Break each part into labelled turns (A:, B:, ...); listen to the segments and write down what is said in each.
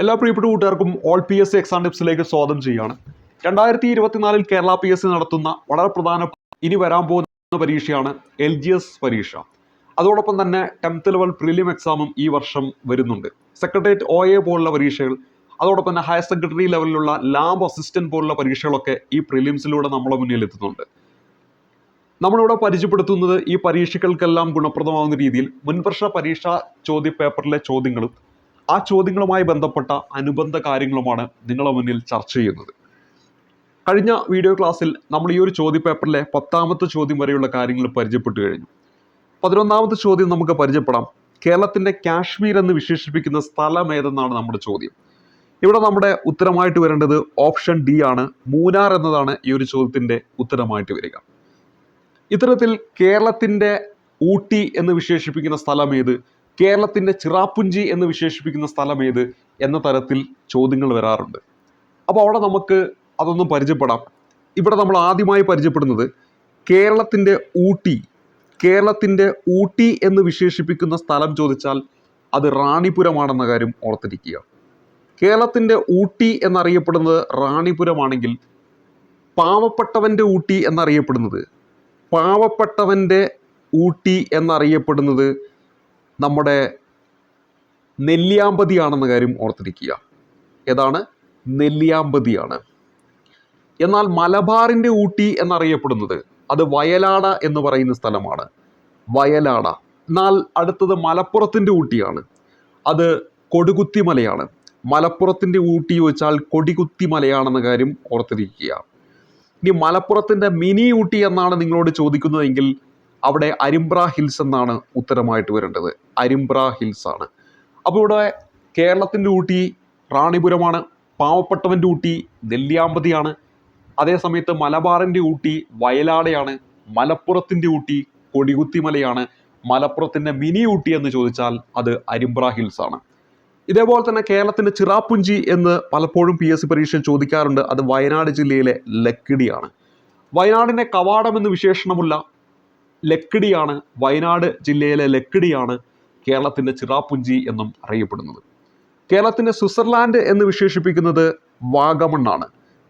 A: എല്ലാ പ്രിയപ്പെട്ട കൂട്ടുകാർക്കും all P S C exam ടിപ്സിലേക്ക് സ്വാഗതം ചെയ്യുകയാണ്. രണ്ടായിരത്തി ഇരുപത്തിനാലിൽ കേരള പി എസ് സി നടത്തുന്ന വളരെ പ്രധാന ഇനി വരാൻ പോകുന്ന പരീക്ഷയാണ് എൽ ജി എസ് പരീക്ഷ. അതോടൊപ്പം തന്നെ ടെൻത്ത് ലെവൽ പ്രിലിം എക്സാമും ഈ വർഷം വരുന്നുണ്ട്. സെക്രട്ടേറിയറ്റ് ഒ എ പോലുള്ള പരീക്ഷകൾ അതോടൊപ്പം തന്നെ ഹയർ സെക്കൻഡറി ലെവലിലുള്ള ലാബ് അസിസ്റ്റന്റ് പോലുള്ള പരീക്ഷകളൊക്കെ ഈ പ്രിലിംസിലൂടെ നമ്മളെ മുന്നിൽ എത്തുന്നുണ്ട്. നമ്മളിവിടെ പരിചയപ്പെടുത്തുന്നത് ഈ പരീക്ഷകൾക്കെല്ലാം ഗുണപ്രദമാകുന്ന രീതിയിൽ മുൻവർഷ പരീക്ഷാ ചോദ്യ പേപ്പറിലെ ചോദ്യങ്ങളും ആ ചോദ്യങ്ങളുമായി ബന്ധപ്പെട്ട അനുബന്ധ കാര്യങ്ങളുമാണ് നിങ്ങളെ മുന്നിൽ ചർച്ച ചെയ്യുന്നത്. കഴിഞ്ഞ വീഡിയോ ക്ലാസ്സിൽ നമ്മൾ ഈ ഒരു ചോദ്യ പേപ്പറിലെ പത്താമത്തെ ചോദ്യം വരെയുള്ള കാര്യങ്ങൾ പരിചയപ്പെട്ടു കഴിഞ്ഞു. പതിനൊന്നാമത്തെ ചോദ്യം നമുക്ക് പരിചയപ്പെടാം. കേരളത്തിന്റെ കാശ്മീർ എന്ന് വിശേഷിപ്പിക്കുന്ന സ്ഥലം ഏതെന്നാണ് നമ്മുടെ ചോദ്യം. ഇവിടെ നമ്മുടെ ഉത്തരമായിട്ട് വരേണ്ടത് ഓപ്ഷൻ ഡി ആണ്. മൂന്നാർ എന്നതാണ് ഈ ഒരു ചോദ്യത്തിന്റെ ഉത്തരമായിട്ട് വരിക. ഇത്തരത്തിൽ കേരളത്തിന്റെ ഊട്ടി എന്ന് വിശേഷിപ്പിക്കുന്ന സ്ഥലം ഏത്? കേരളത്തിന്റെ ചിറാപ്പുഞ്ചി എന്ന് വിശേഷിപ്പിക്കുന്ന സ്ഥലം ഏത് എന്ന തരത്തിൽ ചോദ്യങ്ങൾ വരാറുണ്ട്. അപ്പോൾ അവിടെ നമുക്ക് അതൊന്നും പരിചയപ്പെടാം. ഇവിടെ നമ്മൾ ആദ്യമായി പരിചയപ്പെടുന്നത് കേരളത്തിന്റെ ഊട്ടി. കേരളത്തിന്റെ ഊട്ടി എന്ന് വിശേഷിപ്പിക്കുന്ന സ്ഥലം ചോദിച്ചാൽ അത് റാണിപുരമാണെന്ന കാര്യം ഓർത്തിരിക്കുക. കേരളത്തിന്റെ ഊട്ടി എന്നറിയപ്പെടുന്നത് റാണിപുരമാണെങ്കിൽ പാവപ്പെട്ടവന്റെ ഊട്ടി എന്നറിയപ്പെടുന്നത്. പാവപ്പെട്ടവന്റെ ഊട്ടി എന്നറിയപ്പെടുന്നത് നമ്മുടെ നെല്ലിയാമ്പതിയാണെന്ന കാര്യം ഓർത്തിരിക്കുക. ഏതാണ്? നെല്ലിയാമ്പതിയാണ്. എന്നാൽ മലബാറിന്റെ ഊട്ടി എന്നറിയപ്പെടുന്നത് അത് വയലാട എന്ന് പറയുന്ന സ്ഥലമാണ്. വയലാട. എന്നാൽ അടുത്തത് മലപ്പുറത്തിന്റെ ഊട്ടിയാണ്. അത് കൊടുകുത്തി മലയാണ് മലപ്പുറത്തിന്റെ ഊട്ടി വെച്ചാൽ കൊടികുത്തി മലയാണെന്ന കാര്യം ഓർത്തിരിക്കുക. ഇനി മലപ്പുറത്തിന്റെ മിനി ഊട്ടി എന്നാണ് നിങ്ങളോട് ചോദിക്കുന്നതെങ്കിൽ അവിടെ അരിമ്പ്ര ഹിൽസ് എന്നാണ് ഉത്തരമായിട്ട് വരേണ്ടത്. അരിമ്പ്ര ഹിൽസ് ആണ്. അപ്പോൾ ഇവിടെ കേരളത്തിന്റെ ഊട്ടി റാണിപുരമാണ്. പാവപ്പെട്ടവന്റെ ഊട്ടി നെല്ലിയാമ്പതിയാണ്. അതേ സമയത്ത് മലബാറിന്റെ ഊട്ടി വയലാടയാണ് മലപ്പുറത്തിന്റെ ഊട്ടി കൊടികുത്തിമലയാണ്. മലപ്പുറത്തിന്റെ മിനി ഊട്ടി എന്ന് ചോദിച്ചാൽ അത് അരിമ്പ്ര ഹിൽസ് ആണ്. ഇതേപോലെ തന്നെ കേരളത്തിന്റെ ചിറാപ്പുഞ്ചി എന്ന് പലപ്പോഴും പി എസ് സി പരീക്ഷയിൽ ചോദിക്കാറുണ്ട്. അത് വയനാട് ജില്ലയിലെ ലക്കിടിയാണ്. വയനാടിന്റെ കവാടം എന്ന് വിശേഷണമുള്ള ലക്കിടിയാണ് വയനാട് ജില്ലയിലെ ലക്കിടിയാണ് കേരളത്തിന്റെ ചിറാപ്പുഞ്ചി എന്നും അറിയപ്പെടുന്നത്. കേരളത്തിന്റെ സ്വിറ്റ്സർലാൻഡ് എന്ന് വിശേഷിപ്പിക്കുന്നത് വാഗമണ്ണാണ്.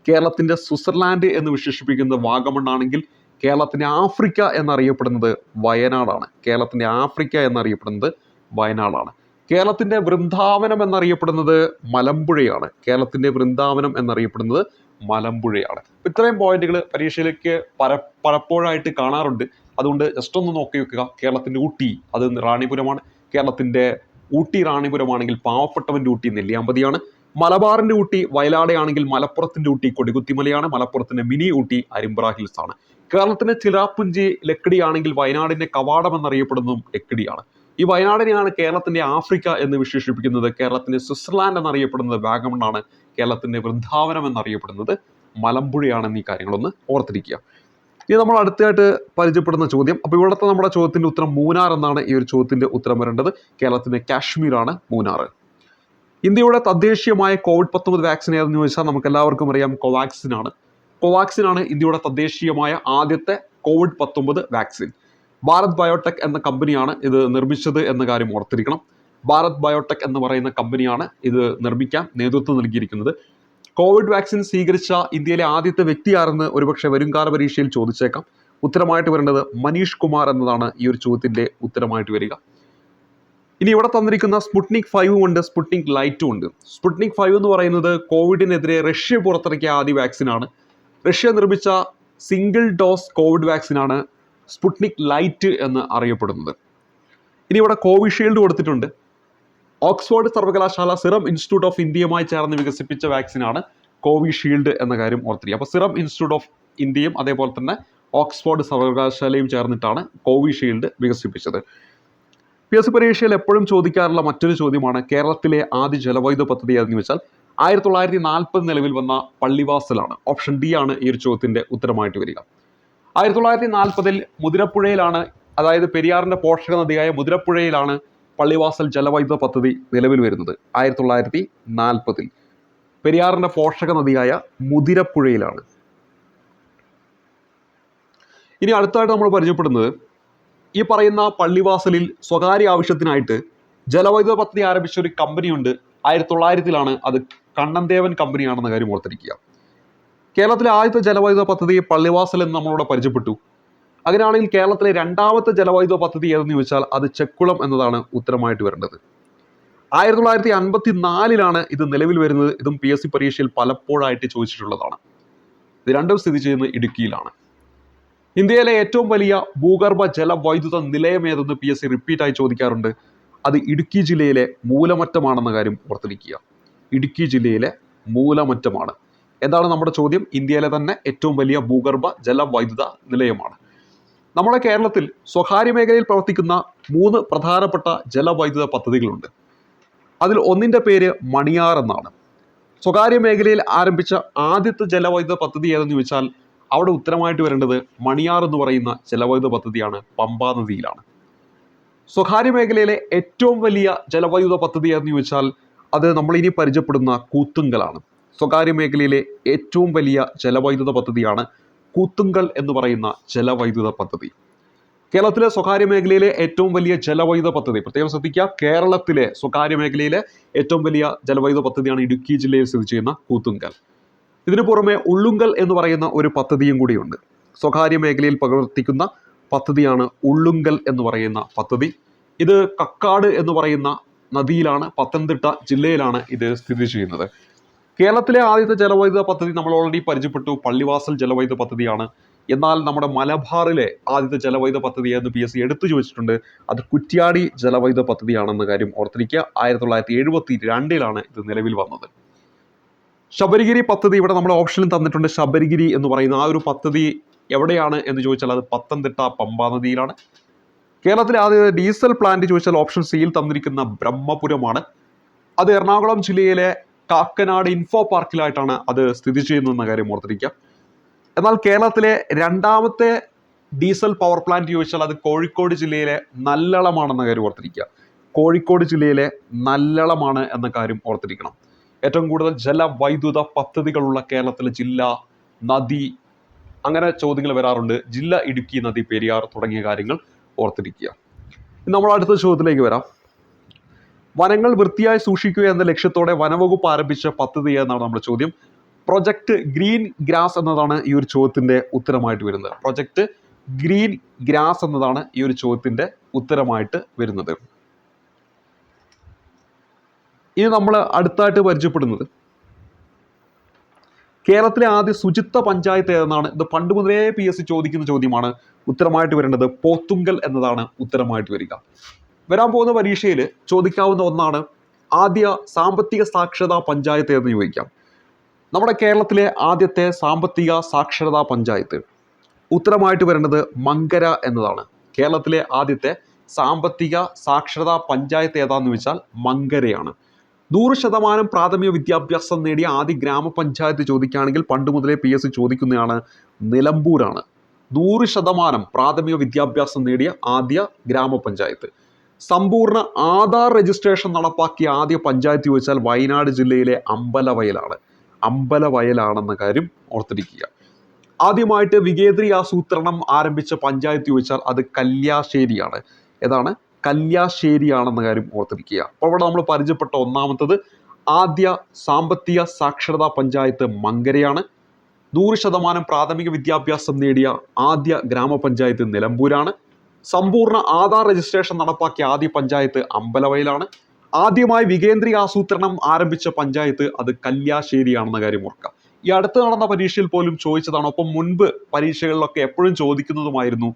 A: കേരളത്തിന്റെ സ്വിറ്റ്സർലാൻഡ് എന്ന് വിശേഷിപ്പിക്കുന്നത് വാഗമണ്ണാണെങ്കിൽ കേരളത്തിന്റെ ആഫ്രിക്ക എന്നറിയപ്പെടുന്നത് വയനാടാണ്. കേരളത്തിന്റെ ആഫ്രിക്ക എന്നറിയപ്പെടുന്നത് വയനാടാണ്. കേരളത്തിന്റെ വൃന്ദാവനം എന്നറിയപ്പെടുന്നത് മലമ്പുഴയാണ്. കേരളത്തിന്റെ വൃന്ദാവനം എന്നറിയപ്പെടുന്നത് മലമ്പുഴയാണ്. ഇത്രയും പോയിന്റുകൾ പരീക്ഷയിലേക്ക് പല പലപ്പോഴായിട്ട് കാണാറുണ്ട്. അതുകൊണ്ട് ജസ്റ്റ് ഒന്ന് നോക്കി വെക്കുക. കേരളത്തിന്റെ ഊട്ടി അത് റാണിപുരമാണ്. കേരളത്തിന്റെ ഊട്ടി റാണിപുരമാണെങ്കിൽ പാവപ്പെട്ടവന്റെ ഊട്ടി നെല്ലിയാമ്പതിയാണ്. മലബാറിന്റെ ഊട്ടി വയലാടയാണെങ്കിൽ മലപ്പുറത്തിന്റെ ഊട്ടി കൊടികുത്തിമലയാണ്. മലപ്പുറത്തിന്റെ മിനി ഊട്ടി അരിമ്പ്ര ഹിൽസ് ആണ്. കേരളത്തിന്റെ ചിലാപ്പുഞ്ചി ലക്കിടിയാണെങ്കിൽ വയനാടിന്റെ കവാടം എന്നറിയപ്പെടുന്നതും ലക്കിടിയാണ് ഈ വയനാടിനെയാണ് കേരളത്തിന്റെ ആഫ്രിക്ക എന്ന് വിശേഷിപ്പിക്കുന്നത്. കേരളത്തിന്റെ സ്വിറ്റ്സർലാൻഡ് എന്നറിയപ്പെടുന്നത് വാഗമണ്ണാണ്. കേരളത്തിന്റെ വൃന്ദാവനം എന്നറിയപ്പെടുന്നത് മലമ്പുഴയാണെന്ന് ഈ കാര്യങ്ങളൊന്ന് ഓർത്തിരിക്കുക. ഇനി നമ്മൾ അടുത്തതായിട്ട് പരിചയപ്പെടുന്ന ചോദ്യം. അപ്പോൾ ഇവിടുത്തെ നമ്മുടെ ചോദ്യത്തിന്റെ ഉത്തരം മൂന്നാർ എന്നാണ് ഈ ഒരു ചോദ്യത്തിന്റെ ഉത്തരം വരേണ്ടത്. കേരളത്തിന്റെ കാശ്മീരാണ് മൂന്നാർ. ഇന്ത്യയുടെ തദ്ദേശീയമായ കോവിഡ് പത്തൊമ്പത് വാക്സിൻ ഏതെന്ന് ചോദിച്ചാൽ നമുക്ക് എല്ലാവർക്കും അറിയാം കോവാക്സിൻ ആണ്. കോവാക്സിൻ ആണ് ഇന്ത്യയുടെ തദ്ദേശീയമായ ആദ്യത്തെ കോവിഡ് പത്തൊമ്പത് വാക്സിൻ. ഭാരത് ബയോടെക് എന്ന കമ്പനിയാണ് ഇത് നിർമ്മിച്ചത് എന്ന കാര്യം ഓർത്തിരിക്കണം. ഭാരത് ബയോടെക് എന്ന് പറയുന്ന കമ്പനിയാണ് ഇത് നിർമ്മിക്കാൻ നേതൃത്വം നൽകിയിരിക്കുന്നത്. കോവിഡ് വാക്സിൻ സ്വീകരിച്ച ഇന്ത്യയിലെ ആദ്യത്തെ വ്യക്തി ആരെന്ന് ഒരുപക്ഷെ വരുംകാല പരീക്ഷയിൽ ചോദിച്ചേക്കാം. ഉത്തരമായിട്ട് വരേണ്ടത് മനീഷ് കുമാർ എന്നതാണ് ഈ ഒരു ചോദ്യത്തിന്റെ ഉത്തരമായിട്ട് വരിക. ഇനി ഇവിടെ തന്നിരിക്കുന്ന സ്പുട്നിക് ഫൈവും ഉണ്ട് സ്പുട്നിക് ലൈറ്റും ഉണ്ട്. സ്പുട്നിക് ഫൈവ് എന്ന് പറയുന്നത് കോവിഡിനെതിരെ റഷ്യ പുറത്തിറക്കിയ ആദ്യ വാക്സിനാണ് റഷ്യ നിർമ്മിച്ച സിംഗിൾ ഡോസ് കോവിഡ് വാക്സിനാണ് സ്പുട്നിക് ലൈറ്റ് എന്ന് അറിയപ്പെടുന്നത്. ഇനി ഇവിടെ കോവിഷീൽഡ് കൊടുത്തിട്ടുണ്ട്. ഓക്സ്ഫോർഡ് സർവകലാശാല സിറം ഇൻസ്റ്റിറ്റ്യൂട്ട് ഓഫ് ഇന്ത്യയുമായി ചേർന്ന് വികസിപ്പിച്ച വാക്സിനാണ് കോവിഷീൽഡ് എന്ന കാര്യം ഓർത്തിരിക്കുക. അപ്പോൾ സിറം ഇൻസ്റ്റിറ്റ്യൂട്ട് ഓഫ് ഇന്ത്യയും അതേപോലെ തന്നെ ഓക്സ്ഫോർഡ് സർവകലാശാലയും ചേർന്നിട്ടാണ് കോവിഷീൽഡ് വികസിപ്പിച്ചത്. പി എസ് പരീക്ഷയിൽ എപ്പോഴും ചോദിക്കാറുള്ള മറ്റൊരു ചോദ്യമാണ് കേരളത്തിലെ ആദ്യ ജലവൈദ്യുത പദ്ധതി ഏതെന്ന് വെച്ചാൽ ആയിരത്തി തൊള്ളായിരത്തി നാൽപ്പത് നിലവിൽ വന്ന പള്ളിവാസലാണ്. ഓപ്ഷൻ ഡി ആണ് ഈ ഒരു ചോദ്യത്തിന്റെ ഉത്തരമായിട്ട് വരിക. ആയിരത്തി തൊള്ളായിരത്തി നാൽപ്പതിൽ മുതിരപ്പുഴയിലാണ് അതായത് പെരിയാറിന്റെ പോഷക നദിയായ മുതിരപ്പുഴയിലാണ് പള്ളിവാസൽ ജലവൈദ്യുത പദ്ധതി നിലവിൽ വരുന്നത് ആയിരത്തി തൊള്ളായിരത്തി നാൽപ്പതിൽ പെരിയാറിന്റെ പോഷക നദിയായ മുതിരപ്പുഴയിലാണ്. ഇനി അടുത്തായിട്ട് നമ്മൾ പരിചയപ്പെടുന്നത് ഈ പറയുന്ന പള്ളിവാസലിൽ സ്വകാര്യ ആവശ്യത്തിനായിട്ട് ജലവൈദ്യുത പദ്ധതി ആരംഭിച്ച ഒരു കമ്പനിയുണ്ട്. ആയിരത്തി തൊള്ളായിരത്തിലാണ് അത് കണ്ണൻദേവൻ കമ്പനിയാണെന്ന കാര്യം ഓർത്തിരിക്കുക. കേരളത്തിലെ ആദ്യത്തെ ജലവൈദ്യുത പദ്ധതി പള്ളിവാസൽ എന്ന് നമ്മളോട് പരിചയപ്പെട്ടു. അങ്ങനെയാണെങ്കിൽ കേരളത്തിലെ രണ്ടാമത്തെ ജലവൈദ്യുത പദ്ധതി ഏതെന്ന് ചോദിച്ചാൽ അത് ചെക്കുളം എന്നതാണ് ഉത്തരമായിട്ട് വരേണ്ടത്. ആയിരത്തി തൊള്ളായിരത്തി അൻപത്തി നാലിലാണ് ഇത് നിലവിൽ വരുന്നത് ഇതും പി എസ് സി പരീക്ഷയിൽ പലപ്പോഴായിട്ട് ചോദിച്ചിട്ടുള്ളതാണ്. ഇത് രണ്ടും സ്ഥിതി ചെയ്യുന്നത് ഇടുക്കിയിലാണ്. ഇന്ത്യയിലെ ഏറ്റവും വലിയ ഭൂഗർഭ ജലവൈദ്യുത നിലയം ഏതെന്ന് പി എസ് സി റിപ്പീറ്റായി ചോദിക്കാറുണ്ട്. അത് ഇടുക്കി ജില്ലയിലെ മൂലമറ്റമാണെന്ന കാര്യം ഓർത്തിരിക്കുക. ഇടുക്കി ജില്ലയിലെ മൂലമറ്റമാണ്. എന്താണ് നമ്മുടെ ചോദ്യം? ഇന്ത്യയിലെ തന്നെ ഏറ്റവും വലിയ ഭൂഗർഭ ജലവൈദ്യുത നിലയമാണ്. നമ്മുടെ കേരളത്തിൽ സ്വകാര്യ മേഖലയിൽ പ്രവർത്തിക്കുന്ന മൂന്ന് പ്രധാനപ്പെട്ട ജലവൈദ്യുത പദ്ധതികളുണ്ട്. അതിൽ ഒന്നിന്റെ പേര് മണിയാർ എന്നാണ്. സ്വകാര്യ മേഖലയിൽ ആരംഭിച്ച ആദ്യത്തെ ജലവൈദ്യുത പദ്ധതി ഏതെന്ന് ചോദിച്ചാൽ അവിടെ ഉത്തരമായിട്ട് വരേണ്ടത് മണിയാർ എന്ന് പറയുന്ന ജലവൈദ്യുത പദ്ധതിയാണ് പമ്പാ നദിയിലാണ്. സ്വകാര്യ മേഖലയിലെ ഏറ്റവും വലിയ ജലവൈദ്യുത പദ്ധതി ഏതെന്ന് ചോദിച്ചാൽ അത് നമ്മൾ ഇനി പരിചയപ്പെടുന്ന കൂത്തുങ്കലാണ്. സ്വകാര്യ മേഖലയിലെ ഏറ്റവും വലിയ ജലവൈദ്യുത പദ്ധതിയാണ് കൂത്തുങ്കൽ എന്ന് പറയുന്ന ജലവൈദ്യുത പദ്ധതി. കേരളത്തിലെ സ്വകാര്യ മേഖലയിലെ ഏറ്റവും വലിയ ജലവൈദ്യുത പദ്ധതി. പ്രത്യേകം ശ്രദ്ധിക്കുക കേരളത്തിലെ സ്വകാര്യ മേഖലയിലെ ഏറ്റവും വലിയ ജലവൈദ്യുത പദ്ധതിയാണ് ഇടുക്കി ജില്ലയിൽ സ്ഥിതി ചെയ്യുന്ന കൂത്തുങ്കൽ. ഇതിനു പുറമെ ഉള്ളുങ്കൽ എന്ന് പറയുന്ന ഒരു പദ്ധതിയും കൂടിയുണ്ട്. സ്വകാര്യ മേഖലയിൽ പ്രവർത്തിക്കുന്ന പദ്ധതിയാണ് ഉള്ളുങ്കൽ എന്ന് പറയുന്ന പദ്ധതി. ഇത് കക്കാട് എന്ന് പറയുന്ന നദിയിലാണ് പത്തനംതിട്ട ജില്ലയിലാണ് ഇത് സ്ഥിതി ചെയ്യുന്നത്. കേരളത്തിലെ ആദ്യത്തെ ജലവൈദ്യുത പദ്ധതി നമ്മൾ ഓൾറെഡി പരിചയപ്പെട്ടു. പള്ളിവാസൽ ജലവൈദ്യുത പദ്ധതിയാണ്. എന്നാൽ നമ്മുടെ മലബാറിലെ ആദ്യത്തെ ജലവൈദ്യുത പദ്ധതി എന്ന് പി എസ് സി എടുത്തു ചോദിച്ചിട്ടുണ്ട്. അത് കുറ്റ്യാടി ജലവൈദ്യുത പദ്ധതിയാണെന്ന കാര്യം ഓർത്തിരിക്കുക. ആയിരത്തി തൊള്ളായിരത്തി എഴുപത്തി രണ്ടിലാണ് ഇത് നിലവിൽ വന്നത്. ശബരിഗിരി പദ്ധതി ഇവിടെ നമ്മൾ ഓപ്ഷനിൽ തന്നിട്ടുണ്ട്. ശബരിഗിരി എന്ന് പറയുന്ന ആ ഒരു പദ്ധതി എവിടെയാണ് എന്ന് ചോദിച്ചാൽ അത് പത്തനംതിട്ട പമ്പാ നദിയിലാണ്. കേരളത്തിലെ ആദ്യ ഡീസൽ പ്ലാന്റ് ചോദിച്ചാൽ ഓപ്ഷൻ സിയിൽ തന്നിരിക്കുന്ന ബ്രഹ്മപുരമാണ്. അത് എറണാകുളം ജില്ലയിലെ കാക്കനാട് ഇൻഫോ പാർക്കിലായിട്ടാണ് അത് സ്ഥിതി ചെയ്യുന്നതെന്ന കാര്യം ഓർത്തിരിക്കുക. എന്നാൽ കേരളത്തിലെ രണ്ടാമത്തെ ഡീസൽ പവർ പ്ലാന്റ് ചോദിച്ചാൽ അത് കോഴിക്കോട് ജില്ലയിലെ നല്ലളമാണെന്ന കാര്യം ഓർത്തിരിക്കുക. കോഴിക്കോട് ജില്ലയിലെ നല്ലളമാണ് എന്ന കാര്യം ഓർത്തിരിക്കണം. ഏറ്റവും കൂടുതൽ ജലവൈദ്യുത പദ്ധതികളുള്ള കേരളത്തിലെ ജില്ല നദി അങ്ങനെ ചോദ്യങ്ങൾ വരാറുണ്ട്. ജില്ല ഇടുക്കി നദി പെരിയാർ തുടങ്ങിയ കാര്യങ്ങൾ ഓർത്തിരിക്കുക. നമ്മൾ അടുത്ത ചോദ്യത്തിലേക്ക് വരാം. വനങ്ങൾ വൃത്തിയായി സൂക്ഷിക്കുക എന്ന ലക്ഷ്യത്തോടെ വനവകുപ്പ് ആരംഭിച്ച പദ്ധതി എന്നാണ് നമ്മുടെ ചോദ്യം. പ്രൊജക്ട് ഗ്രീൻ ഗ്രാസ് എന്നതാണ് ഈ ഒരു ചോദ്യത്തിന്റെ ഉത്തരമായിട്ട് വരുന്നത്. പ്രൊജക്ട് ഗ്രീൻ ഗ്രാസ് എന്നതാണ് ഈ ഒരു ചോദ്യത്തിന്റെ ഉത്തരമായിട്ട് വരുന്നത്. ഇനി നമ്മൾ അടുത്തായിട്ട് പരിചയപ്പെടുന്നത്. കേരളത്തിലെ ആദ്യ ശുചിത്വ പഞ്ചായത്ത് ഏതെന്നാണ്? ഇത് പണ്ട് മുതലേ പി എസ് ചോദിക്കുന്ന ചോദ്യമാണ്. ഉത്തരമായിട്ട് വരേണ്ടത് പോത്തുങ്കൽ എന്നതാണ് ഉത്തരമായിട്ട് വരിക. വരാൻ പോകുന്ന പരീക്ഷയിൽ ചോദിക്കാവുന്ന ഒന്നാണ് ആദ്യ സാമ്പത്തിക സാക്ഷരതാ പഞ്ചായത്ത് എന്ന് ചോദിക്കാം. നമ്മുടെ കേരളത്തിലെ ആദ്യത്തെ സാമ്പത്തിക സാക്ഷരതാ പഞ്ചായത്ത്. ഉത്തരമായിട്ട് വരേണ്ടത് മങ്കര എന്നതാണ്. കേരളത്തിലെ ആദ്യത്തെ സാമ്പത്തിക സാക്ഷരതാ പഞ്ചായത്ത് ഏതാന്ന് വെച്ചാൽ മങ്കരയാണ്. നൂറ് ശതമാനം പ്രാഥമിക വിദ്യാഭ്യാസം നേടിയ ആദ്യ ഗ്രാമപഞ്ചായത്ത് ചോദിക്കുകയാണെങ്കിൽ പണ്ട് മുതലേ പി എസ് സി ചോദിക്കുന്നതാണ് നിലമ്പൂരാണ്. നൂറ് ശതമാനം പ്രാഥമിക വിദ്യാഭ്യാസം നേടിയ ആദ്യ ഗ്രാമപഞ്ചായത്ത്. സമ്പൂർണ ആധാർ രജിസ്ട്രേഷൻ നടപ്പാക്കിയ ആദ്യ പഞ്ചായത്ത് ചോദിച്ചാൽ വയനാട് ജില്ലയിലെ അമ്പലവയലാണ്. അമ്പലവയലാണെന്ന കാര്യം ഓർത്തിരിക്കുക. ആദ്യമായിട്ട് വികേന്ദ്രി ആസൂത്രണം ആരംഭിച്ച പഞ്ചായത്ത് ചോദിച്ചാൽ അത് കല്യാശ്ശേരിയാണ്. ഏതാണ്? കല്യാശ്ശേരിയാണെന്ന കാര്യം ഓർത്തിരിക്കുക. അപ്പോൾ ഇവിടെ നമ്മൾ പരിചയപ്പെട്ട ഒന്നാമത്തത് ആദ്യ സാമ്പത്തിക സാക്ഷരതാ പഞ്ചായത്ത് മങ്കരയാണ്. നൂറ് ശതമാനം പ്രാഥമിക വിദ്യാഭ്യാസം നേടിയ ആദ്യ ഗ്രാമപഞ്ചായത്ത് നിലമ്പൂരാണ്. സമ്പൂർണ ആധാർ രജിസ്ട്രേഷൻ നടപ്പാക്കിയ ആദ്യ പഞ്ചായത്ത് അമ്പലവയലാണ്. ആദ്യമായി വികേന്ദ്രീയ ആസൂത്രണം ആരംഭിച്ച പഞ്ചായത്ത് അത് കല്യാശ്ശേരിയാണെന്ന കാര്യം ഓർക്കുക ഈ അടുത്ത് നടന്ന പരീക്ഷയിൽ പോലും ചോദിച്ചതാണ്. ഒപ്പം മുൻപ് പരീക്ഷകളിലൊക്കെ എപ്പോഴും ചോദിക്കുന്നതുമായിരുന്നു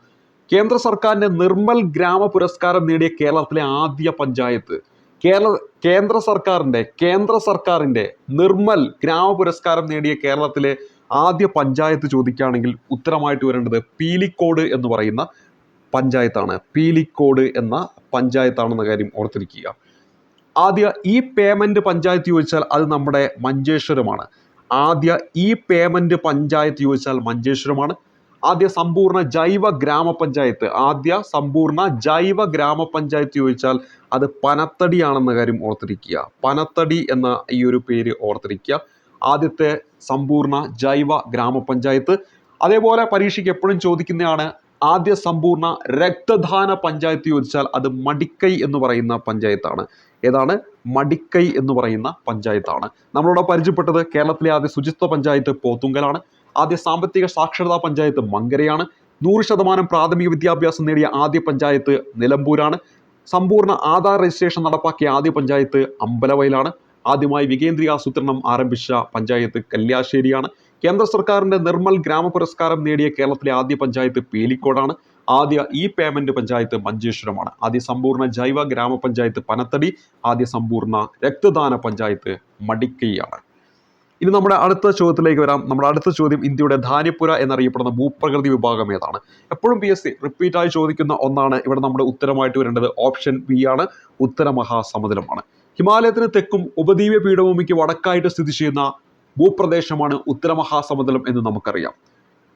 A: കേന്ദ്ര സർക്കാരിന്റെ നിർമ്മൽ ഗ്രാമ പുരസ്കാരം നേടിയ കേരളത്തിലെ ആദ്യ പഞ്ചായത്ത് കേരള കേന്ദ്ര സർക്കാരിന്റെ കേന്ദ്ര സർക്കാരിന്റെ നിർമ്മൽ ഗ്രാമ പുരസ്കാരം നേടിയ കേരളത്തിലെ ആദ്യ പഞ്ചായത്ത് ചോദിക്കുകയാണെങ്കിൽ ഉത്തരമായിട്ട് വരേണ്ടത് പീലിക്കോട് എന്ന് പറയുന്ന പഞ്ചായത്താണ്. പീലിക്കോട് എന്ന പഞ്ചായത്താണെന്ന കാര്യം ഓർത്തിരിക്കുക. ആദ്യ ഈ പേയ്മെന്റ് പഞ്ചായത്ത് ചോദിച്ചാൽ അത് നമ്മുടെ മഞ്ചേശ്വരമാണ്. ആദ്യ ഈ പേയ്മെന്റ് പഞ്ചായത്ത് ചോദിച്ചാൽ മഞ്ചേശ്വരമാണ്. ആദ്യ സമ്പൂർണ ജൈവ ഗ്രാമപഞ്ചായത്ത് ആദ്യ സമ്പൂർണ ജൈവ ഗ്രാമപഞ്ചായത്ത് ചോദിച്ചാൽ അത് പനത്തടിയാണെന്ന കാര്യം ഓർത്തിരിക്കുക. പനത്തടി എന്ന ഈ ഒരു പേര് ഓർത്തിരിക്കുക. ആദ്യത്തെ സമ്പൂർണ ജൈവ ഗ്രാമപഞ്ചായത്ത്. അതേപോലെ പരീക്ഷയ്ക്ക് എപ്പോഴും ചോദിക്കുന്നതാണ് ആദ്യ സമ്പൂർണ രക്തദാന പഞ്ചായത്ത് ചോദിച്ചാൽ അത് മടിക്കൈ എന്ന് പറയുന്ന പഞ്ചായത്താണ്. ഏതാണ്? മടിക്കൈ എന്ന് പറയുന്ന പഞ്ചായത്താണ്. നമ്മളിവിടെ പരിചയപ്പെട്ടത് കേരളത്തിലെ ആദ്യ ശുചിത്വ പഞ്ചായത്ത് പോത്തുങ്കലാണ്. ആദ്യ സാമ്പത്തിക സാക്ഷരതാ പഞ്ചായത്ത് മങ്കരയാണ്. നൂറ് ശതമാനം പ്രാഥമിക വിദ്യാഭ്യാസം നേടിയ ആദ്യ പഞ്ചായത്ത് നിലമ്പൂരാണ്. സമ്പൂർണ ആധാർ രജിസ്ട്രേഷൻ നടപ്പാക്കിയ ആദ്യ പഞ്ചായത്ത് അമ്പലവയലാണ്. ആദ്യമായി വികേന്ദ്രീയാസൂത്രണം ആരംഭിച്ച പഞ്ചായത്ത് കല്യാശ്ശേരിയാണ്. കേന്ദ്ര സർക്കാരിന്റെ നിർമ്മൽ ഗ്രാമ പുരസ്കാരം നേടിയ കേരളത്തിലെ ആദ്യ പഞ്ചായത്ത് പേലിക്കോടാണ്. ആദ്യ ഇ പേയ്മെന്റ് പഞ്ചായത്ത് മഞ്ചേശ്വരമാണ്. ആദ്യ സമ്പൂർണ ജൈവ ഗ്രാമപഞ്ചായത്ത് പനത്തടി ആദ്യ സമ്പൂർണ രക്തദാന പഞ്ചായത്ത് മടിക്കൈയാണ്. ഇനി നമ്മുടെ അടുത്ത ചോദ്യത്തിലേക്ക് വരാം. നമ്മുടെ അടുത്ത ചോദ്യം ഇന്ത്യയുടെ ധാന്യപ്പുര എന്നറിയപ്പെടുന്ന ഭൂപ്രകൃതി വിഭാഗം ഏതാണ്? എപ്പോഴും പി എസ് സി റിപ്പീറ്റായി ചോദിക്കുന്ന ഒന്നാണ് ഇവിടെ നമ്മുടെ ഉത്തരമായിട്ട് വരേണ്ടത് ഓപ്ഷൻ ബി ആണ്. ഉത്തര മഹാസമുദ്രമാണ് ഹിമാലയത്തിന് തെക്കും ഉപദ്വീപ പീഠഭൂമിക്ക് വടക്കായിട്ട് സ്ഥിതി ചെയ്യുന്ന ഭൂപ്രദേശമാണ് ഉത്തര മഹാസമുദ്രം എന്ന് നമുക്കറിയാം.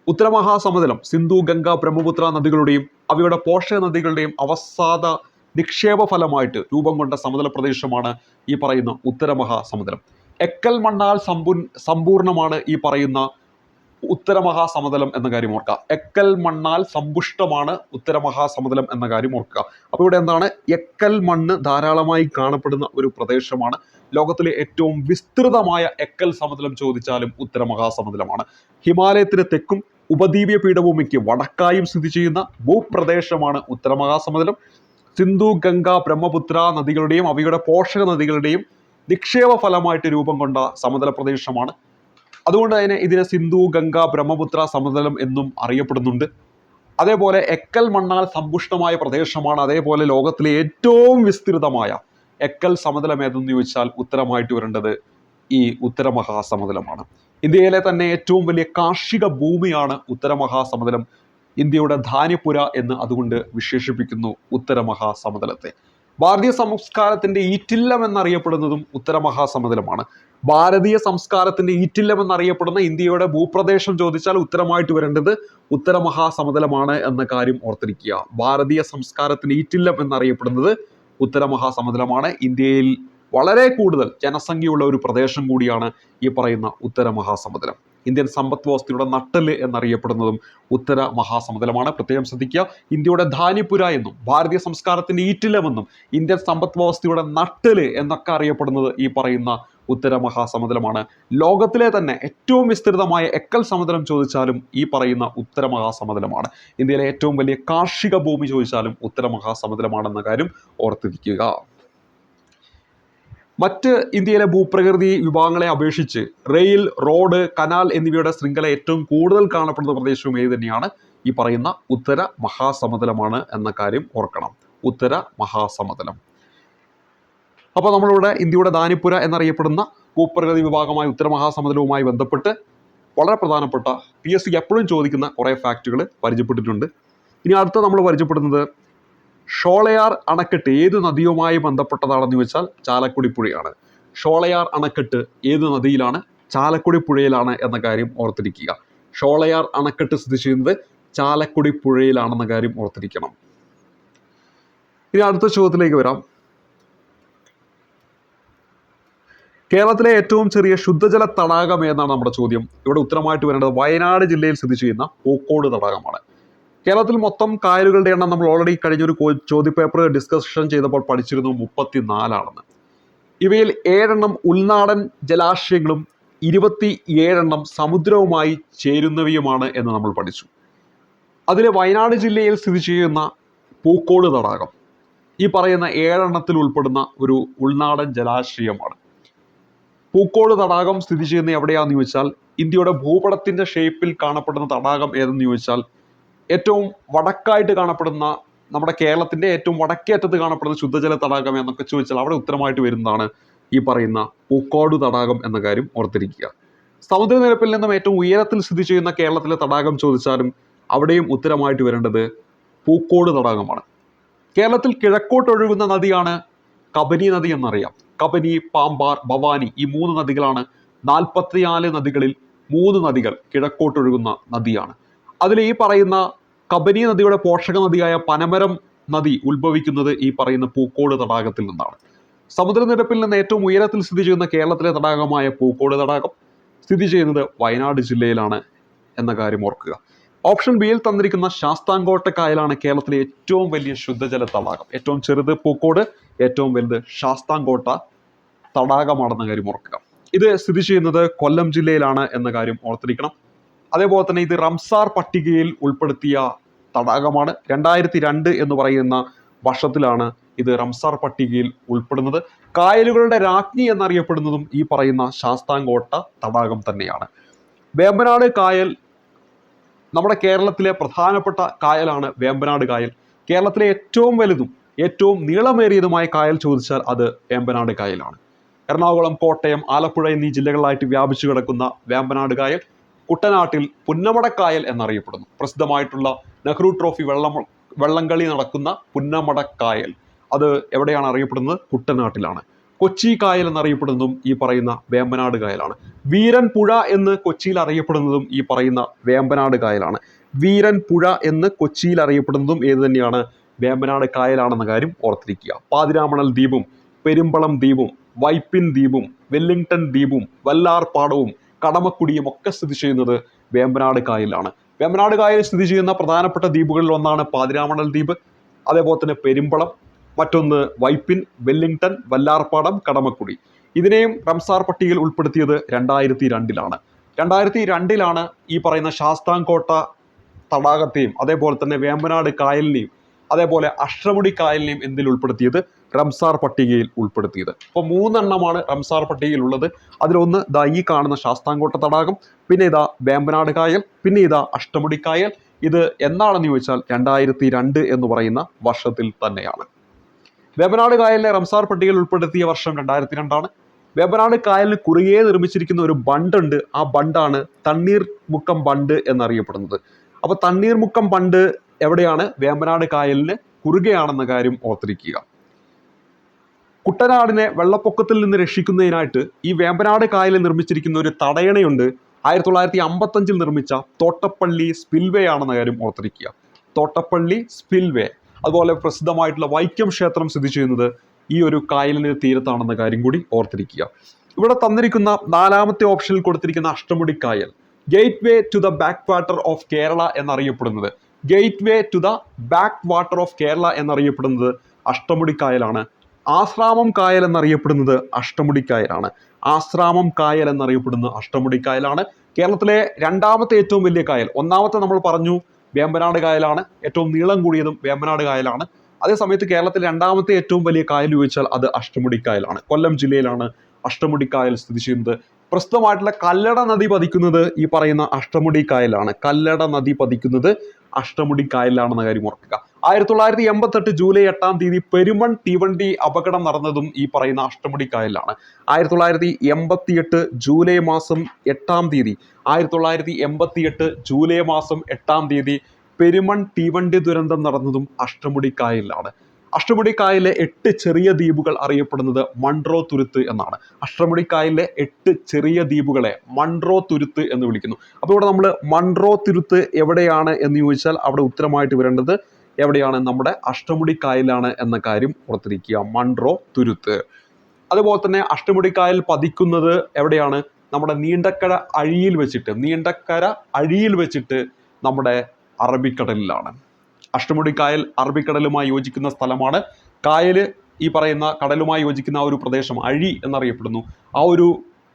A: ഉത്തര മഹാസമുദ്രം സിന്ധു ഗംഗ ബ്രഹ്മപുത്ര നദികളുടെയും അവയുടെ പോഷക നദികളുടെയും അവസാദ നിക്ഷേപ ഫലമായിട്ട് രൂപം കൊണ്ട സമതല പ്രദേശമാണ് ഈ പറയുന്ന ഉത്തര മഹാസമുദ്രം എക്കൽ മണ്ണാൽ സമ്പൂ സമ്പൂർണമാണ് ഈ പറയുന്ന ഉത്തര മഹാസമതലം എന്ന കാര്യം ഓർക്കുക. എക്കൽ മണ്ണാൽ സമ്പുഷ്ടമാണ് ഉത്തര മഹാസമതലം എന്ന കാര്യം ഓർക്കുക. അപ്പോൾ ഇവിടെ എന്താണ്? എക്കൽ മണ്ണ് ധാരാളമായി കാണപ്പെടുന്ന ഒരു പ്രദേശമാണ് ലോകത്തിലെ ഏറ്റവും വിസ്തൃതമായ എക്കൽ സമതലം ചോദിച്ചാലും ഉത്തര മഹാസമതലമാണ്. ഹിമാലയത്തിന് തെക്കും ഉപദ്വീപീയ പീഠഭൂമിക്ക് വടക്കായും സ്ഥിതി ചെയ്യുന്ന ഭൂപ്രദേശമാണ് ഉത്തര സിന്ധു ഗംഗ ബ്രഹ്മപുത്ര നദികളുടെയും അവയുടെ പോഷക നദികളുടെയും നിക്ഷേപ ഫലമായിട്ട് രൂപം കൊണ്ട സമതല പ്രദേശമാണ്. അതുകൊണ്ട് തന്നെ ഇതിനെ സിന്ധു ഗംഗ ബ്രഹ്മപുത്ര സമതലം എന്നും അറിയപ്പെടുന്നുണ്ട്. അതേപോലെ എക്കൽ മണ്ണാൽ സമ്പുഷ്ടമായ പ്രദേശമാണ്. അതേപോലെ ലോകത്തിലെ ഏറ്റവും വിസ്തൃതമായ എക്കൽ സമതലം ഏതെന്ന് ചോദിച്ചാൽ ഉത്തരമായിട്ട് വരേണ്ടത് ഈ ഉത്തര മഹാസമതലമാണ് ഇന്ത്യയിലെ തന്നെ ഏറ്റവും വലിയ കാർഷിക ഭൂമിയാണ് ഉത്തര മഹാസമതലം ഇന്ത്യയുടെ ധാന്യപുര എന്ന് അതുകൊണ്ട് വിശേഷിപ്പിക്കുന്നു ഉത്തര മഹാസമതലത്തെ ഭാരതീയ സംസ്കാരത്തിന്റെ ഈറ്റില്ലം എന്നറിയപ്പെടുന്നതും ഉത്തര മഹാസമതലമാണ് ഭാരതീയ സംസ്കാരത്തിന്റെ ഈറ്റില്ലം എന്നറിയപ്പെടുന്ന ഇന്ത്യയുടെ ഭൂപ്രദേശം ചോദിച്ചാൽ ഉത്തരമായിട്ട് വരേണ്ടത് ഉത്തര മഹാസമതലമാണ് എന്ന കാര്യം ഓർത്തിരിക്കുക. ഭാരതീയ സംസ്കാരത്തിന്റെ ഈറ്റില്ലം എന്നറിയപ്പെടുന്നത് ഉത്തര മഹാസമതലമാണ് ഇന്ത്യയിൽ വളരെ കൂടുതൽ ജനസംഖ്യയുള്ള ഒരു പ്രദേശം കൂടിയാണ് ഈ പറയുന്ന ഉത്തര മഹാസമുദ്രം ഇന്ത്യൻ സമ്പദ് വ്യവസ്ഥയുടെ നട്ടൽ എന്നറിയപ്പെടുന്നതും ഉത്തര മഹാസമതലമാണ്. പ്രത്യേകം ശ്രദ്ധിക്കുക ഇന്ത്യയുടെ ധാന്യപുര എന്നും ഭാരതീയ സംസ്കാരത്തിന്റെ ഈറ്റിലമെന്നും ഇന്ത്യൻ സമ്പദ് വ്യവസ്ഥയുടെ നട്ടൽ എന്നൊക്കെ അറിയപ്പെടുന്നത് ഈ പറയുന്ന ഉത്തര മഹാസമതലമാണ്. ലോകത്തിലെ തന്നെ ഏറ്റവും വിസ്തൃതമായ എക്കൽ സമുദ്രം ചോദിച്ചാലും ഈ പറയുന്ന ഉത്തര മഹാസമതലമാണ്. ഇന്ത്യയിലെ ഏറ്റവും വലിയ കാർഷിക ഭൂമി ചോദിച്ചാലും ഉത്തര മഹാസമുദ്രമാണെന്ന കാര്യം ഓർത്തിരിക്കുക. മറ്റ് ഇന്ത്യയിലെ ഭൂപ്രകൃതി വിഭാഗങ്ങളെ അപേക്ഷിച്ച് റെയിൽ റോഡ് കനാൽ എന്നിവയുടെ ശൃംഖല ഏറ്റവും കൂടുതൽ കാണപ്പെടുന്ന പ്രദേശവും ഏത് തന്നെയാണ്? ഈ പറയുന്ന ഉത്തര മഹാസമതലമാണ് എന്ന കാര്യം ഓർക്കണം. ഉത്തര മഹാസമതലം. അപ്പോൾ നമ്മളിവിടെ ഇന്ത്യയുടെ ദാനിപ്പുര എന്നറിയപ്പെടുന്ന ഭൂപ്രകൃതി വിഭാഗമായ ഉത്തര മഹാസമതലവുമായി ബന്ധപ്പെട്ട് വളരെ പ്രധാനപ്പെട്ട പി എസ് എപ്പോഴും ചോദിക്കുന്ന കുറേ ഫാക്റ്റുകൾ പരിചയപ്പെട്ടിട്ടുണ്ട്. ഇനി അടുത്ത നമ്മൾ പരിചയപ്പെടുന്നത് ഷോളയാർ അണക്കെട്ട് ഏത് നദിയുമായി ബന്ധപ്പെട്ടതാണെന്ന് ചോദിച്ചാൽ ചാലക്കുടി പുഴയാണ് ഷോളയാർ അണക്കെട്ട് ഏത് നദിയിലാണ്? ചാലക്കുടി പുഴയിലാണ് എന്ന കാര്യം ഓർത്തിരിക്കുക. ഷോളയാർ അണക്കെട്ട് സ്ഥിതി ചെയ്യുന്നത് ചാലക്കുടി പുഴയിലാണെന്ന കാര്യം ഓർത്തിരിക്കണം. ഇനി അടുത്ത ചോദ്യത്തിലേക്ക് വരാം. കേരളത്തിലെ ഏറ്റവും ചെറിയ ശുദ്ധജല തടാകം ഏതാണ് നമ്മുടെ ചോദ്യം? ഇവിടെ ഉത്തരമായിട്ട് വരേണ്ടത് വയനാട് ജില്ലയിൽ സ്ഥിതി ചെയ്യുന്ന പൂക്കോട് തടാകമാണ്. കേരളത്തിൽ മൊത്തം കായലുകളുടെ എണ്ണം നമ്മൾ ഓൾറെഡി കഴിഞ്ഞൊരു ചോദ്യ ചോദ്യപേപ്പർ ഡിസ്കഷൻ ചെയ്തപ്പോൾ പഠിച്ചിരുന്നു മുപ്പത്തിനാലാണെന്ന്. ഇവയിൽ ഏഴെണ്ണം ഉൾനാടൻ ജലാശയങ്ങളും ഇരുപത്തി ഏഴെണ്ണം സമുദ്രവുമായി ചേരുന്നവയുമാണ് എന്ന് നമ്മൾ പഠിച്ചു. അതിൽ വയനാട് ജില്ലയിൽ സ്ഥിതി ചെയ്യുന്ന പൂക്കോട് തടാകം. ഈ പറയുന്ന ഏഴെണ്ണത്തിൽ ഉൾപ്പെടുന്ന ഒരു ഉൾനാടൻ ജലാശയമാണ്. പൂക്കോട് തടാകം സ്ഥിതി ചെയ്യുന്ന എവിടെയാണെന്ന് ചോദിച്ചാൽ ഇന്ത്യയുടെ ഭൂപടത്തിന്റെ ഷേപ്പിൽ കാണപ്പെടുന്ന തടാകം ഏതെന്ന് ചോദിച്ചാൽ ഏറ്റവും വടക്കായിട്ട് കാണപ്പെടുന്ന നമ്മുടെ കേരളത്തിന്റെ ഏറ്റവും വടക്കേ അറ്റത്ത് കാണപ്പെടുന്ന ശുദ്ധജല തടാകം എന്നൊക്കെ ചോദിച്ചാൽ അവിടെ ഉത്തരമായിട്ട് വരുന്നതാണ് ഈ പറയുന്ന പൂക്കോട് തടാകം എന്ന കാര്യം ഓർത്തിരിക്കുക. സമുദ്രനിരപ്പിൽ നിന്നും ഏറ്റവും ഉയരത്തിൽ സ്ഥിതി ചെയ്യുന്ന കേരളത്തിലെ തടാകം ചോദിച്ചാലും അവിടെയും ഉത്തരമായിട്ട് വരേണ്ടത് പൂക്കോട് തടാകമാണ്. കേരളത്തിൽ കിഴക്കോട്ട് ഒഴുകുന്ന നദിയാണ് കബനി നദി എന്നറിയാം. കബനി പാമ്പാർ ഭവാനി ഈ മൂന്ന് നദികളാണ് നാൽപ്പത്തിനാല് നദികളിൽ മൂന്ന് നദികൾ കിഴക്കോട്ടൊഴുകുന്ന നദിയാണ്. അതിൽ ഈ പറയുന്ന കബനി നദിയുടെ പോഷക നദിയായ പനമരം നദി ഉത്ഭവിക്കുന്നത് ഈ പറയുന്ന പൂക്കോട് തടാകത്തിൽ നിന്നാണ്. സമുദ്രനിരപ്പിൽ നിന്ന് ഏറ്റവും ഉയരത്തിൽ സ്ഥിതി ചെയ്യുന്ന കേരളത്തിലെ തടാകമായ പൂക്കോട് തടാകം സ്ഥിതി ചെയ്യുന്നത് വയനാട് ജില്ലയിലാണ് എന്ന കാര്യം ഓർക്കുക. ഓപ്ഷൻ ബിയിൽ തന്നിരിക്കുന്ന ശാസ്താംകോട്ട കായലാണ് കേരളത്തിലെ ഏറ്റവും വലിയ ശുദ്ധജല തടാകം. ഏറ്റവും ചെറുത് പൂക്കോട് ഏറ്റവും വലുത് ശാസ്താംകോട്ട തടാകമാണെന്ന കാര്യം ഓർക്കുക. ഇത് സ്ഥിതി ചെയ്യുന്നത് കൊല്ലം ജില്ലയിലാണ് എന്ന കാര്യം ഓർത്തിരിക്കണം. അതേപോലെ തന്നെ ഇത് റംസാർ പട്ടികയിൽ ഉൾപ്പെടുത്തിയ തടാകമാണ്. രണ്ടായിരത്തി രണ്ട് എന്ന് പറയുന്ന വർഷത്തിലാണ് ഇത് റംസാർ പട്ടികയിൽ ഉൾപ്പെടുന്നത്. കായലുകളുടെ രാജ്ഞി എന്നറിയപ്പെടുന്നതും ഈ പറയുന്ന ശാസ്താംകോട്ട തടാകം തന്നെയാണ്. വേമ്പനാട് കായൽ നമ്മുടെ കേരളത്തിലെ പ്രധാനപ്പെട്ട കായലാണ് വേമ്പനാട് കായൽ. കേരളത്തിലെ ഏറ്റവും വലുതും ഏറ്റവും നീളമേറിയതുമായ കായൽ ചോദിച്ചാൽ അത് വേമ്പനാട് കായലാണ്. എറണാകുളം കോട്ടയം ആലപ്പുഴ എന്നീ ജില്ലകളിലായിട്ട് വ്യാപിച്ചു കിടക്കുന്ന വേമ്പനാട് കായൽ. കുട്ടനാട്ടിൽ പുന്നമടക്കായൽ എന്നറിയപ്പെടുന്നു. പ്രസിദ്ധമായിട്ടുള്ള നെഹ്റു ട്രോഫി വെള്ളം വള്ളംകളി നടക്കുന്ന പുന്നമടക്കായൽ. അത് എവിടെയാണ് അറിയപ്പെടുന്നത്? കുട്ടനാട്ടിലാണ്. കൊച്ചി കായൽ എന്നറിയപ്പെടുന്നതും ഈ പറയുന്ന വേമ്പനാട് കായലാണ്. വീരൻ പുഴ എന്ന് കൊച്ചിയിൽ അറിയപ്പെടുന്നതും ഈ പറയുന്ന വേമ്പനാട് കായലാണ്. വീരൻ പുഴ എന്ന് കൊച്ചിയിൽ അറിയപ്പെടുന്നതും ഏത് തന്നെയാണ്? വേമ്പനാട് കായലാണെന്ന കാര്യം ഓർത്തിരിക്കുക. പാതിരാമണൽ ദ്വീപും പെരുമ്പളം ദ്വീപും വൈപ്പിൻ ദ്വീപും വെല്ലിംഗ്ടൺ ദ്വീപും വല്ലാർപാടവും കടമക്കുടിയും ഒക്കെ സ്ഥിതി ചെയ്യുന്നത് വേമ്പനാട് കായലിലാണ്. വേമ്പനാട് കായൽ സ്ഥിതി ചെയ്യുന്ന പ്രധാനപ്പെട്ട ദ്വീപുകളിൽ ഒന്നാണ് പാതിരാമണൽ ദ്വീപ് അതേപോലെ തന്നെ പെരുമ്പളം മറ്റൊന്ന് വൈപ്പിൻ വെല്ലിംഗ്ടൺ വല്ലാർപാടം കടമക്കുടി. ഇതിനെയും റംസാർ പട്ടികയിൽ ഉൾപ്പെടുത്തിയത് രണ്ടായിരത്തി രണ്ടിലാണ് രണ്ടായിരത്തി രണ്ടിലാണ് ഈ പറയുന്ന ശാസ്താംകോട്ട തടാകത്തെയും അതേപോലെ തന്നെ വേമ്പനാട് കായലിനെയും അതേപോലെ അഷ്ടമുടി കായലിനെയും എന്തിൽ ഉൾപ്പെടുത്തിയത്? റംസാർ പട്ടികയിൽ ഉൾപ്പെടുത്തിയത്. അപ്പോൾ മൂന്നെണ്ണമാണ് റംസാർ പട്ടികയിൽ ഉള്ളത് അതിലൊന്ന് ദാ ഈ കാണുന്ന ശാസ്താംകോട്ട തടാകം പിന്നെ ഇതാ വേമ്പനാട് കായൽ പിന്നെ ഇതാ അഷ്ടമുടി കായൽ. ഇത് എന്നാണെന്ന് ചോദിച്ചാൽ രണ്ടായിരത്തി രണ്ട് എന്ന് പറയുന്ന വർഷത്തിൽ തന്നെയാണ്. വേമ്പനാട് കായലിനെ റംസാർ പട്ടികയിൽ ഉൾപ്പെടുത്തിയ വർഷം രണ്ടായിരത്തി രണ്ടാണ്. വേമ്പനാട് കായലിന് കുറുകെ നിർമ്മിച്ചിരിക്കുന്ന ഒരു ബണ്ടുണ്ട്. ആ ബണ്ടാണ് തണ്ണീർ മുക്കം ബണ്ട് എന്നറിയപ്പെടുന്നത്. അപ്പൊ തണ്ണീർമുക്കം ബണ്ട് എവിടെയാണ്? വേമ്പനാട് കായലിന് കുറുകെയാണെന്ന കാര്യം ഓർത്തിരിക്കുക. കുട്ടനാടിനെ വെള്ളപ്പൊക്കത്തിൽ നിന്ന് രക്ഷിക്കുന്നതിനായിട്ട് ഈ വേമ്പനാട് കായലിൽ നിർമ്മിച്ചിരിക്കുന്ന ഒരു തടയണയുണ്ട്. ആയിരത്തി തൊള്ളായിരത്തി അമ്പത്തഞ്ചിൽ നിർമ്മിച്ച തോട്ടപ്പള്ളി സ്പിൽവേ ആണെന്ന കാര്യം ഓർത്തിരിക്കുക. തോട്ടപ്പള്ളി സ്പിൽവേ. അതുപോലെ പ്രസിദ്ധമായിട്ടുള്ള വൈക്കം ക്ഷേത്രം സ്ഥിതി ചെയ്യുന്നത് ഈ ഒരു കായലിന് തീരത്താണെന്ന കാര്യം കൂടി ഓർത്തിരിക്കുക. ഇവിടെ തന്നിരിക്കുന്ന നാലാമത്തെ ഓപ്ഷനിൽ കൊടുത്തിരിക്കുന്ന അഷ്ടമുടി കായൽ. Gateway to the backwater of Kerala എന്നറിയപ്പെടുന്നത്. Gateway to the backwater of Kerala എന്നറിയപ്പെടുന്നത് അഷ്ടമുടി കായലാണ്. ആശ്രാമം കായൽ എന്നറിയപ്പെടുന്നത് അഷ്ടമുടി കായലാണ് ആശ്രാമം കായൽ എന്നറിയപ്പെടുന്നത് അഷ്ടമുടി കായലാണ് കേരളത്തിലെ രണ്ടാമത്തെ ഏറ്റവും വലിയ കായൽ ഒന്നാമത്തെ നമ്മൾ പറഞ്ഞു വേമ്പനാട് കായലാണ്. ഏറ്റവും നീളം കൂടിയതും വേമ്പനാട് കായലാണ്. അതേസമയത്ത് കേരളത്തിലെ രണ്ടാമത്തെ ഏറ്റവും വലിയ കായൽ ചോദിച്ചാൽ അത് അഷ്ടമുടി കായലാണ് കൊല്ലം ജില്ലയിലാണ് അഷ്ടമുടി കായൽ സ്ഥിതി ചെയ്യുന്നത്. പ്രസ്തുതമായിട്ടുള്ള കല്ലട നദി പതിക്കുന്നത് ഈ പറയുന്ന അഷ്ടമുടി കായലാണ് കല്ലട നദി പതിക്കുന്നത് അഷ്ടമുടി കായലിലാണെന്ന കാര്യം ഓർക്കുക. ആയിരത്തി തൊള്ളായിരത്തി എൺപത്തെട്ട് ജൂലൈ എട്ടാം തീയതി പെരുമൺ തീവണ്ടി അപകടം നടന്നതും ഈ പറയുന്ന അഷ്ടമുടി കായലിലാണ് ആയിരത്തി തൊള്ളായിരത്തി എൺപത്തിയെട്ട് ജൂലൈ മാസം എട്ടാം തീയതി ആയിരത്തി തൊള്ളായിരത്തി എൺപത്തിയെട്ട് ജൂലൈ മാസം എട്ടാം തീയതി പെരുമൺ തീവണ്ടി ദുരന്തം നടന്നതും അഷ്ടമുടി കായലിലാണ് അഷ്ടമുടി കായലിലെ എട്ട് ചെറിയ ദ്വീപുകൾ അറിയപ്പെടുന്നത് മൺട്രോ തുരുത്ത് എന്നാണ്. അഷ്ടമുടി കായലിലെ എട്ട് ചെറിയ ദ്വീപുകളെ മൺട്രോ തുരുത്ത് എന്ന് വിളിക്കുന്നു. അപ്പോൾ ഇവിടെ നമ്മൾ മൺട്രോ തുരുത്ത് എവിടെയാണ് എന്ന് ചോദിച്ചാൽ അവിടെ ഉത്തരമായിട്ട് വരേണ്ടത് എവിടെയാണ് നമ്മുടെ അഷ്ടമുടി കായലാണ് എന്ന കാര്യം ഓർത്തിരിക്കുക. മൺട്രോ തുരുത്ത്. അതുപോലെ തന്നെ അഷ്ടമുടി കായൽ പതിക്കുന്നത് എവിടെയാണ്? നമ്മുടെ നീണ്ടക്കര അഴിയിൽ വെച്ചിട്ട് നീണ്ടക്കര അഴിയിൽ വെച്ചിട്ട് നമ്മുടെ അറബിക്കടലിലാണ്. അഷ്ടമുടി കായൽ അറബിക്കടലുമായി യോജിക്കുന്ന സ്ഥലമാണ്. കായൽ ഈ പറയുന്ന കടലുമായി യോജിക്കുന്ന ആ ഒരു പ്രദേശം അഴി എന്നറിയപ്പെടുന്നു. ആ ഒരു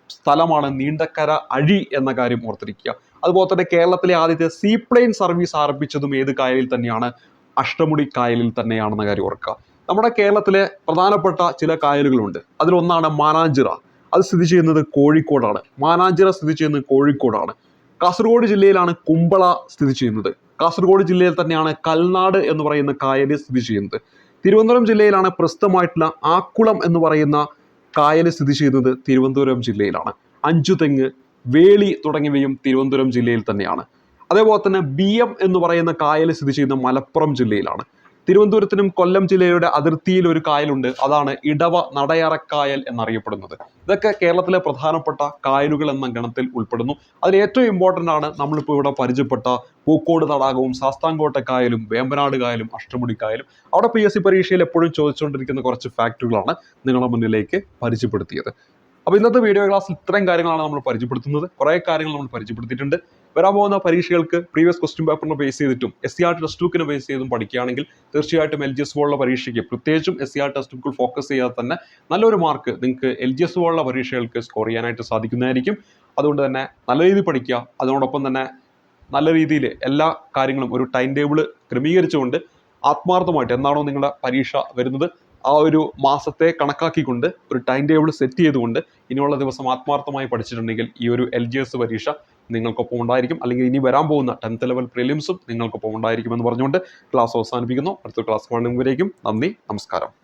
A: സ്ഥലമാണ് നീണ്ടക്കര അഴി എന്ന കാര്യം ഓർത്തിരിക്കുക. അതുപോലെ തന്നെ കേരളത്തിലെ ആദ്യത്തെ സീപ്ലെയിൻ സർവീസ് ആരംഭിച്ചതും ഏത് കായലിൽ തന്നെയാണ്? അഷ്ടമുടി കായലിൽ തന്നെയാണെന്ന കാര്യം ഓർക്കുക. നമ്മുടെ കേരളത്തിലെ പ്രധാനപ്പെട്ട ചില കായലുകളുണ്ട്. അതിലൊന്നാണ് മാനാഞ്ചിറ. അത് സ്ഥിതി ചെയ്യുന്നത് കോഴിക്കോടാണ്. മാനാഞ്ചിറ സ്ഥിതി ചെയ്യുന്നത് കോഴിക്കോടാണ്. കാസർഗോഡ് ജില്ലയിലാണ് കുമ്പള സ്ഥിതി ചെയ്യുന്നത്. കാസർഗോഡ് ജില്ലയിൽ തന്നെയാണ് കൽനാട് എന്ന് പറയുന്ന കായൽ സ്ഥിതി ചെയ്യുന്നത്. തിരുവനന്തപുരം ജില്ലയിലാണ് പ്രസിദ്ധമായിട്ടുള്ള ആക്കുളം എന്ന് പറയുന്ന കായൽ സ്ഥിതി ചെയ്യുന്നത് തിരുവനന്തപുരം ജില്ലയിലാണ്. അഞ്ചുതെങ്ങ് വേളി തുടങ്ങിയവയും തിരുവനന്തപുരം ജില്ലയിൽ തന്നെയാണ്. അതേപോലെ തന്നെ ബി എം എന്ന് പറയുന്ന കായൽ സ്ഥിതി ചെയ്യുന്ന മലപ്പുറം ജില്ലയിലാണ്. തിരുവനന്തപുരത്തിനും കൊല്ലം ജില്ലയുടെ അതിർത്തിയിൽ ഒരു കായലുണ്ട്. അതാണ് ഇടവ നടയറക്കായൽ എന്നറിയപ്പെടുന്നത്. ഇതൊക്കെ കേരളത്തിലെ പ്രധാനപ്പെട്ട കായലുകൾ എന്ന ഗണത്തിൽ ഉൾപ്പെടുന്നു. അതിൽ ഏറ്റവും ഇമ്പോർട്ടന്റ് ആണ് നമ്മളിപ്പോൾ ഇവിടെ പരിചയപ്പെട്ട പൂക്കോട് തടാകവും ശാസ്താംകോട്ട കായലും വേമ്പനാട് കായലും അഷ്ടമുടി കായലും. അവിടെ പി എസ് സി പരീക്ഷയിൽ എപ്പോഴും ചോദിച്ചുകൊണ്ടിരിക്കുന്ന കുറച്ച് ഫാക്റ്റുകളാണ് നിങ്ങളുടെ മുന്നിലേക്ക് പരിചയപ്പെടുത്തിയത്. അപ്പോൾ ഇന്നത്തെ വീഡിയോ ക്ലാസ്സിൽ ഇത്രയും കാര്യങ്ങളാണ് നമ്മൾ പരിചയപ്പെടുത്തുന്നത്. കുറേ കാര്യങ്ങൾ നമ്മൾ പരിചയപ്പെടുത്തിയിട്ടുണ്ട്. വരാൻ പോകുന്ന പരീക്ഷകൾക്ക് പ്രീവിയസ് ക്വസ്റ്റ്യൻ പേപ്പറിനെ ബേസ് ചെയ്തിട്ടും എസ് സി ആർ ടെക്സ്റ്റ് ബുക്കിനെ ബേസ് ചെയ്തും പഠിക്കുകയാണെങ്കിൽ തീർച്ചയായിട്ടും എൽ ജി എസ് പോലുള്ള പരീക്ഷയ്ക്ക് പ്രത്യേകിച്ചും എസ് സി ആർ ടെക്സ്റ്റ് ബുക്കിൽ ഫോക്കസ് ചെയ്യാതെ തന്നെ നല്ലൊരു മാർക്ക് നിങ്ങൾക്ക് എൽ ജി എസ് പോലുള്ള പരീക്ഷകൾക്ക് സ്കോർ ചെയ്യാനായിട്ട് സാധിക്കുന്നതായിരിക്കും. അതുകൊണ്ട് തന്നെ നല്ല രീതിയിൽ പഠിക്കുക. അതിനോടൊപ്പം തന്നെ നല്ല രീതിയിൽ എല്ലാ കാര്യങ്ങളും ഒരു ടൈം ടേബിൾ ക്രമീകരിച്ചുകൊണ്ട് ആത്മാർത്ഥമായിട്ട് എന്നാണോ നിങ്ങളുടെ പരീക്ഷ വരുന്നത് ആ ഒരു മാസത്തെ കണക്കാക്കിക്കൊണ്ട് ഒരു ടൈം ടേബിൾ സെറ്റ് ചെയ്തുകൊണ്ട് ഇനിയുള്ള ദിവസം ആത്മാർത്ഥമായി പഠിച്ചിട്ടുണ്ടെങ്കിൽ ഈ ഒരു എൽ ജി എസ് പരീക്ഷ നിങ്ങൾക്കൊപ്പം ഉണ്ടായിരിക്കും. അല്ലെങ്കിൽ ഇനി വരാൻ പോകുന്ന ടെൻത്ത് ലെവൽ പ്രിലിംസും നിങ്ങൾക്കൊപ്പം ഉണ്ടായിരിക്കും എന്ന് പറഞ്ഞുകൊണ്ട് ക്ലാസ് അവസാനിപ്പിക്കുന്നു. അടുത്ത ക്ലാസ് കാണുമ്പോഴേക്കും നന്ദി നമസ്കാരം.